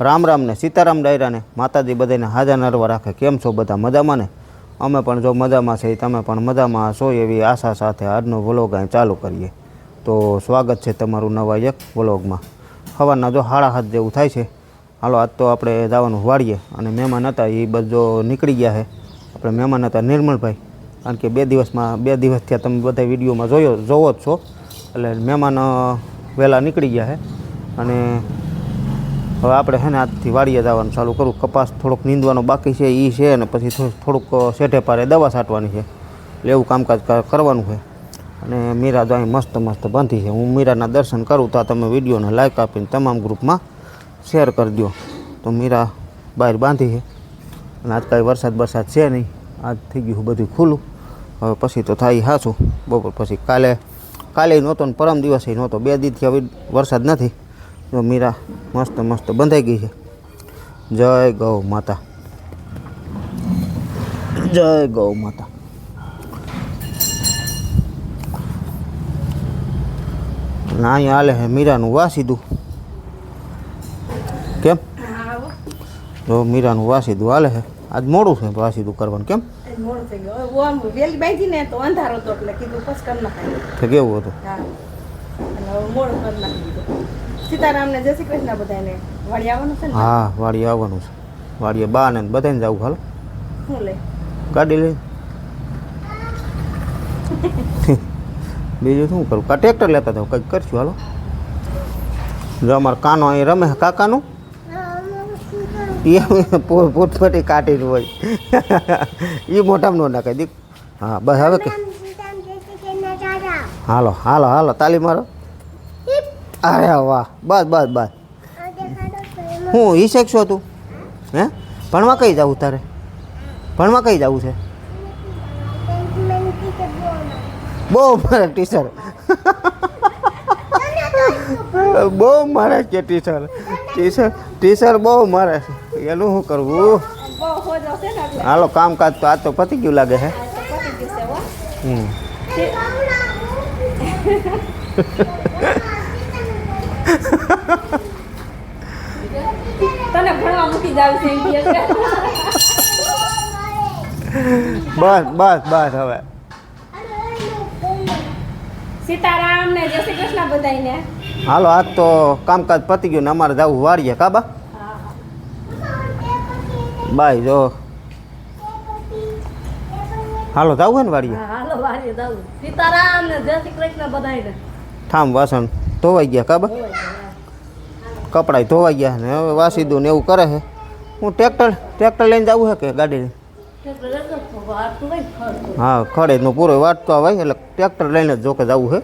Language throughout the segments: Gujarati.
રામ રામને, સીતારામ ડાયરાને માતાજી બધાને હાજર નરવા રાખે. કેમ છો બધા મજામાં ને? અમે પણ જો મજામાં છે તમે પણ મજામાં છો એવી આશા સાથે આજનો વ્લોગ અહીં ચાલુ કરીએ. તો સ્વાગત છે તમારું નવા એક વ્લોગમાં. સવારના જો હાડા હાથ જેવું થાય છે, હાલો આજ તો આપણે જવાનું વાળીએ. અને મહેમાન હતા એ બધો નીકળી ગયા છે. આપણે મહેમાન હતા નિર્મલભાઈ. કારણ કે બે દિવસમાં, બે દિવસ થયા તમે બધા વિડીયોમાં જોયો, જોવો જ છો. એટલે મહેમાન વહેલા નીકળી ગયા છે. અને હવે આપણે છે ને આજથી વાડીએ જવાનું ચાલુ કરું. કપાસ થોડોક નીંદવાનો બાકી છે એ છે અને પછી થોડુંક શેઠે પારે દવા છાંટવાની છે. એટલે એવું કામકાજ કરવાનું છે. અને મીરા તો અહીં મસ્ત મસ્ત બાંધી છે. હું મીરાના દર્શન કરું તો તમે વિડીયોને લાઈક આપીને તમામ ગ્રુપમાં શેર કરી દો તો મીરા બહાર બાંધી છે. અને આજ કાંઈ વરસાદ વરસાદ છે નહીં. આજ થઈ ગયું બધું ખુલ્લું. હવે પછી તો થાય હાચું. બપોર પછી કાલે કાલે નહોતો ને પરમ દિવસે નહોતો. બે દીથી હવે વરસાદ નથી. જો મીરા મસ્ત મસ્ત બંધાઈ ગઈ છે. જય ગૌ માતા. જય ગૌ માતા. અને અહીંયા હાલે છે મીરાનું વાસીદું કેમ? જો મીરાનું વાસીદું હાલે છે આજ મોડું છે વાસીદું કરવાનું. કેમ? મોડું થઈ ગયું. હવે આમ વહેલી બાંધી ને તો અંધારો હતો એટલે કીધું પછી કરી નાખાય. તો કેવું હતું? હા એટલે હવે મોડું કરી નાખી દીધું સીતારામને જય શ્રી કૃષ્ણ બધાને વાળી આવવાનું છે ને હા વાડીએ આવવાનું છે વાડીએ બા ને બધાને જવું હાલો શું લે ગાડી લઈ બીજું શું કરું કા ટ્રેક્ટર લેતા જાવ કંઈક કરશું હાલો જો અમારો કાનો અહીં રમે છે કાકાનું એ પોતપોતી કાઢીને હોય એ મોટામાં ન નાખે દીક હા બસ હવે કે હાલો હાલો હાલો તાલી મારો અરે વાહ. બસ બસ બસ હું ઈ શીખશો તું? હે? ભણવા કઈ જવું તારે? ભણવા કઈ જવું છે? બહુ મારે ટીચર. બહુ મારે છે ટીચર. ટીચર ટીચર બહુ મારે છે. એનું શું કરવું હાલો કામકાજ તો આજ તો પતી ગયું લાગે છે આ ગયું હમ. તને ભણવા મૂકી જાવ છે એમ કહે છે. બસ બસ બસ હવે. સીતારામ ને જય શ્રી કૃષ્ણ બધાને હાલો આજ તો કામકાજ પતી ગયું ને અમારે જવું વાળીએ કાબા બાય જો. હાલો જવું હે ને વાળીએ હાલો જાવ. સીતારામ ને જય શ્રી કૃષ્ણ બધાને ઠામ વાસણ. ધોવાઈ ગયા કાબા કપડાય ધોવાઈ ગયા ને હવે વાસીદું ને એવું કરે છે. હું ટ્રેક્ટર ટ્રેક્ટર લઈને જવું છે કે ગાડી લઈને હા ખડેજનો પૂરો વાટતો આવે એટલે ટ્રેક્ટર લઈને જ જોકે જવું છે.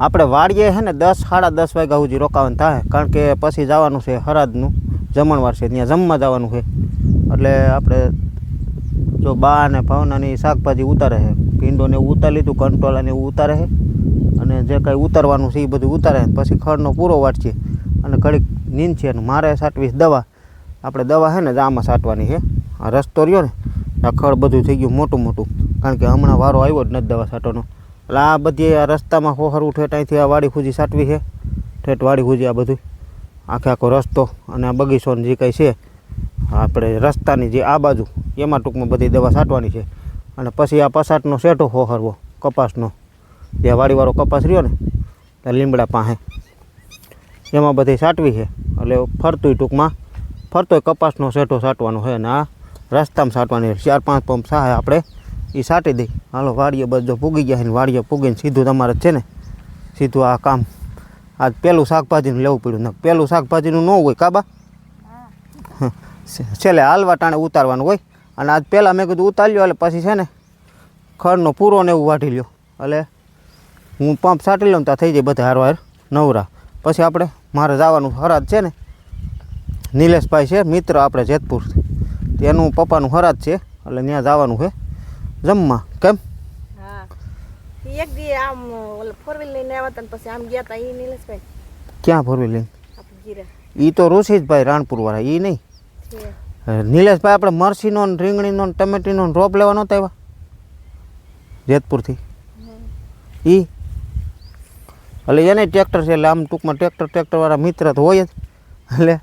આપણે વાડીએ છે ને દસ, સાડા દસ વાગ્યા સુધી રોકાવાનું થાય, કારણ કે પછી જવાનું છે હરાદનું જમણવાર છે, ત્યાં જમવા જવાનું છે. એટલે આપણે જો બા અને ભાવનાની શાકભાજી ઉતારે છે, ભીંડોને એવું ઉતારી લીધું, કંટોલાને એવું ઉતારે છે. અને જે કાંઈ ઉતારવાનું છે એ બધું ઉતારે. પછી ખડનો પૂરો વાટશે અને ઘડીક નીંદ છે અને મારે સાટવીશ દવા. આપણે દવા છે ને આમાં સાટવાની છે આ રસ્તો રહ્યો ને, આ ખડ બધું થઈ ગયું મોટું મોટું. કારણ કે હમણાં વારો આવ્યો જ નથી દવા છાંટવાનો એટલે આ બધી આ રસ્તામાં હોહરવું ઠેઠ અહીંથી આ વાડી ખુજી સાટવી છે ઠેઠ વાડી ખુજી આ બધું. આખે આખો રસ્તો અને આ બગીચોને જે કંઈ છે, આપણે રસ્તાની જે આ બાજુ, એમાં ટૂંકમાં બધી દવા છાંટવાની છે. અને પછી આ પસાટનો શેઠો હોહરવો, કપાસનો. જે વાડીવાળો કપાસ રહ્યો ને ત્યાં લીમડા પાસે. એમાં બધી સાટવી છે. એટલે ફરતુંય ટૂંકમાં ફરતોય કપાસનો શેઠો સાટવાનો છે અને આ રસ્તામાં સાટવાની. ચાર પાંચ પંપ સાહે આપણે એ સાટી દઈ. હાલો વાડીએ બધો પૂગી ગયા છે ને વાડીએ પૂગીને સીધું તમારે છે ને સીધું આ કામ. આજ પેલું શાકભાજીનું લેવું પડ્યું. ને પેલું શાકભાજીનું ન હોય કાબા છેલ્લે હાલવા ટાણે ઉતારવાનું હોય. અને આજ પહેલાં મેં કીધું ઉતારી લ્યો એટલે પછી છે ને ખડનો પૂરો ને એવું વાટી લ્યો. એટલે હું પંપ સાટી લઉં ત્યાં થઈ જાય બધા હારવાર નવરા. પછી આપણે મારે જવાનું હરાજ છે ને નિલેશભાઈ છે મિત્ર આપણે જેતપુર. તેનું પપ્પાનું હરાજ છે એટલે ત્યાં જવાનું છે જમવા. કેમ? એક દી આમ ઓલે ફોર વ્હીલ લઈને આવ્યા હતા પછી આમ ગયા હતા ઈ નિલેશભાઈ. ક્યાં ફરવી લઈને? આપણે એ તો ઋષિજભાઈ રાણપુરવાળા એ નહીં. નિલેશભાઈ આપણે મરસીનો ને રીંગણીનો ને ટમેટીનો ને રોપ લેવા નહોતા આવ્યા? જેતપુરથી. એ એટલે એને ટ્રેક્ટર છે, એટલે આમ ટૂંકમાં ટ્રેક્ટર ટ્રેક્ટરવાળા મિત્ર તો હોય જ. એટલે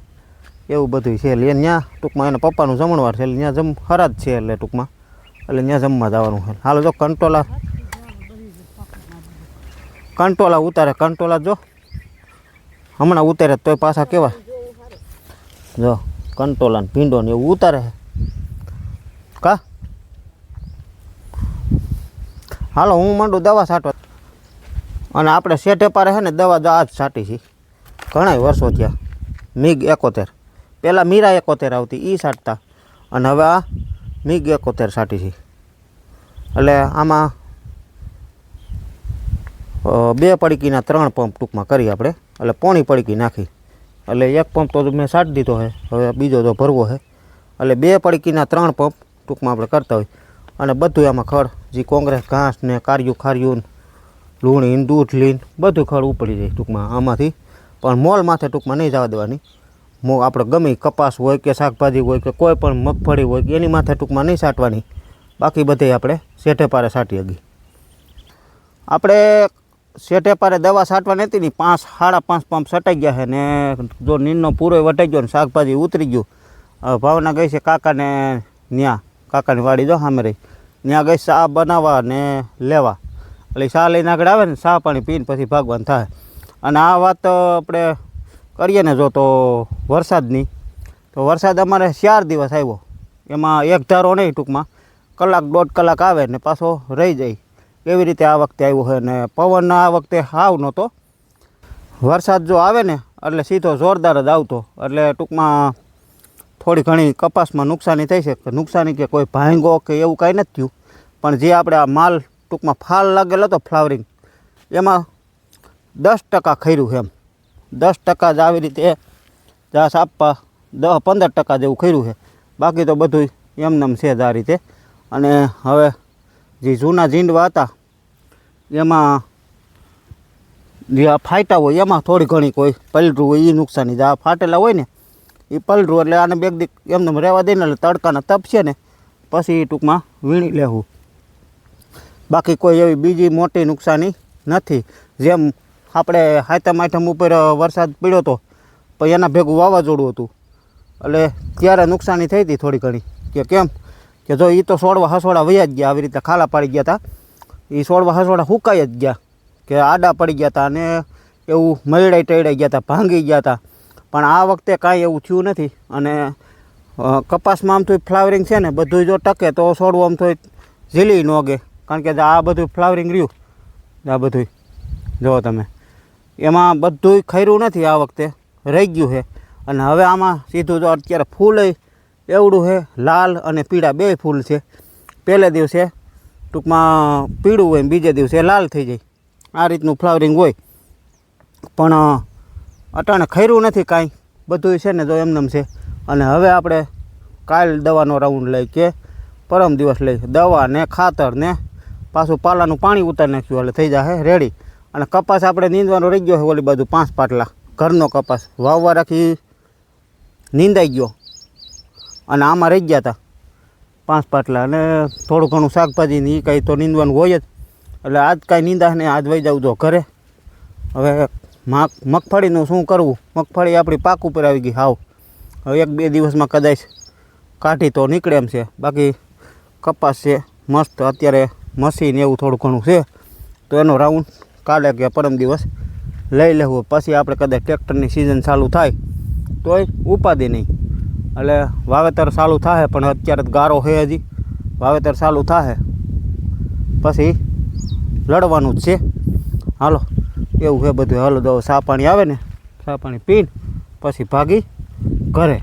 એવું બધું છે, એટલે ત્યાં ટૂંકમાં એના પપ્પાનું જમણવાર છે, એટલે ત્યાં જમ, હરાજ છે એટલે ટૂંકમાં. એટલે ત્યાં જમવા જવાનું છે. હાલો જો કંટોલા કંટોલા ઉતારે, કંટોલા જો. હમણાં ઉતારે તોય પાછા કેવા. જો, કંટોલા ને ભીંડો ને એવું ઉતારે કા? હાલો, હું માંડું દવા છાંટવા અને આપણે શેઠે પારે છે ને દવા આ જ છાંટી છે. ઘણા વર્ષો થયા. મિગ એકોતેર. પહેલાં મીરા એકોતેર આવતી એ છાંટતા. અને હવે આ મિગ એકોતેર છાંટી છે. એટલે આમાં બે પડીકીના ત્રણ પંપ ટૂંકમાં કરી આપણે. એટલે પોણી પડીકી નાખી. એટલે એક પંપ તો મેં સાટ દીધો છે. હવે બીજો તો ભરવો છે. એટલે બે પડીકીના ત્રણ પંપ ટૂંકમાં આપણે કરતા હોય. અને બધું એમાં ખડ, જે કોંગ્રેસ, ઘાસ ને કાર્યું, ખાર્યું લૂણી, દૂધ, લીન, બધું ખડ ઉપડી જાય ટૂંકમાં આમાંથી. પણ મોલ માથે ટૂંકમાં નહીં જવા દેવાની. મો, આપણે ગમે કપાસ હોય કે શાકભાજી હોય કે કોઈ પણ મગફળી હોય કે એની માથે ટૂંકમાં નહીં છાંટવાની બાકી બધે આપણે શેઠે પારે છાંટી હગી. આપણે શેઠે પારે દવા છાંટવાની હતી ને પાંચ, સાડા પાંચ પંપ છટાઈ ગયા છે ને જો નીંદનો પૂરો વટાઈ ગયો ને શાકભાજી ઉતરી ગયું. ભાવના ગઈ છે કાકાને ન્યા, કાકાની વાડી જો સામે રહી. ત્યાં ગઈ શાક બનાવવા ને લેવા. એટલે ચા લઈને આગળ આવે ને, શાહ પાણી પીને પછી ભાગવાન થાય. અને આ વાત આપણે કરીએ ને જો તો વરસાદની, તો વરસાદ અમારે ચાર દિવસ આવ્યો. એમાં એક ધારો નહીં ટૂંકમાં, કલાક દોઢ કલાક આવે ને પાછો રહી જાય. એવી રીતે આ વખતે આવ્યો હોય ને પવન આ વખતે હાવ નહોતો. વરસાદ જો આવે ને, એટલે સીધો જોરદાર જ આવતો. એટલે ટૂંકમાં થોડી ઘણી કપાસમાં નુકસાની થઈ છે. કે નુકસાની કે કોઈ ભાંગો કે એવું કાંઈ નથી થયું. પણ જે આપણે આ માલ ટૂંકમાં ફાલ લાગેલો હતો ફ્લાવરિંગ. એમાં દસ ટકા ખર્યું એમ. દસ ટકા જ આવી રીતે જાસ આપવા દસ પંદર ટકા જેવું ખર્યું છે બાકી તો બધું એમનેમ છે જ આ રીતે. અને હવે જે જૂના ઝીંડવા હતા, એમાં જે આ ફાટા હોય, એમાં થોડી ઘણી કોઈ પલટું હોય એ નુકસાની જે. આ ફાટેલા હોય ને એ પલટું એટલે આને બેગ દીક એમને રહેવા દઈને એટલે તડકાના તપશે ને, પછી ટૂંકમાં વીણી લેવું. બાકી કોઈ એવી બીજી મોટી નુકસાની નથી. જેમ આપણે હાથમ આઠમ ઉપર વરસાદ પડ્યો હતો પણ એના ભેગું વાવાઝોડું હતું. એટલે ત્યારે નુકસાની થઈ હતી થોડી ઘણી. કે કેમ? કે જો એ તો સોડવા હસોડા વયા જ ગયા, આવી રીતે ખાલા પાડી ગયા હતા એ સોડવા હસોડા હુકાઈ જ ગયા. કે આડા પડી ગયા હતા અને એવું મયડાઈ ટયડાઈ ગયા હતા ભાંગી ગયા હતા પણ આ વખતે કાંઈ એવું થયું નથી. અને કપાસમાં આમ તો ફ્લાવરિંગ છે ને બધું જો ટકે તો સોળવું આમ તો ઝીલી ન ઓગે. કારણ કે આ બધું ફ્લાવરિંગ રહ્યું. આ બધું. જુઓ તમે. એમાં બધુંય ખર્યું નથી આ વખતે. રહી ગયું છે. અને હવે આમાં સીધું જો અત્યારે ફૂલ એવડું છે. લાલ અને પીળા બે ફૂલ છે. પહેલે દિવસે ટૂંકમાં પીળું હોય બીજે દિવસે લાલ થઈ જાય. આ રીતનું ફ્લાવરિંગ હોય. પણ અટાણે ખર્યું નથી કાંઈ. બધું છે ને જો એમનેમ છે. અને હવે આપણે કાલ દવાનો રાઉન્ડ લઈ કે પરમ દિવસ લઈ. દવા ને ખાતર ને પાછું પાલાનું પાણી ઉતારી નાખ્યું, એટલે થઈ જશે રેડી અને કપાસ આપણે નીંદવાનો રહી ગયો છે ઓલી બાજુ, પાંચ પાટલા. ઘરનો કપાસ. વાવવા રાખી નીંદાઈ ગયો. અને આમાં રહી ગયા હતા પાંચ પાટલા. અને થોડું ઘણું શાકભાજી એ કાંઈ તો નીંદવાનું હોય જ. એટલે આજ કાંઈ નીંદા ને આજ વહી જાવ જો ઘરે. હવે માગ મગફળીનું શું કરવું? મગફળી આપણી પાક ઉપર આવી ગઈ હાવ. હવે એક બે દિવસમાં કદાચ કાઢી તો નીકળે એમ છે. બાકી કપાસ છે, મસ્ત અત્યારે મશીન એવું થોડું ઘણું છે, તો એનો રાઉન્ડ કાલે કે પરમ દિવસ લઈ લેવું. પછી આપણે કદાચ ટ્રેક્ટરની સિઝન ચાલુ થાય, તોય ઉપાધિ નહીં. એટલે વાવેતર ચાલુ થાય પણ અત્યારે ગારો છે હજી. વાવેતર ચાલુ થાય પછી લડવાનું જ છે. હાલો, એવું છે બધું. હાલો દો સા પાણી આવે ને સા પાણી પીને, પછી ભાગી ઘરે.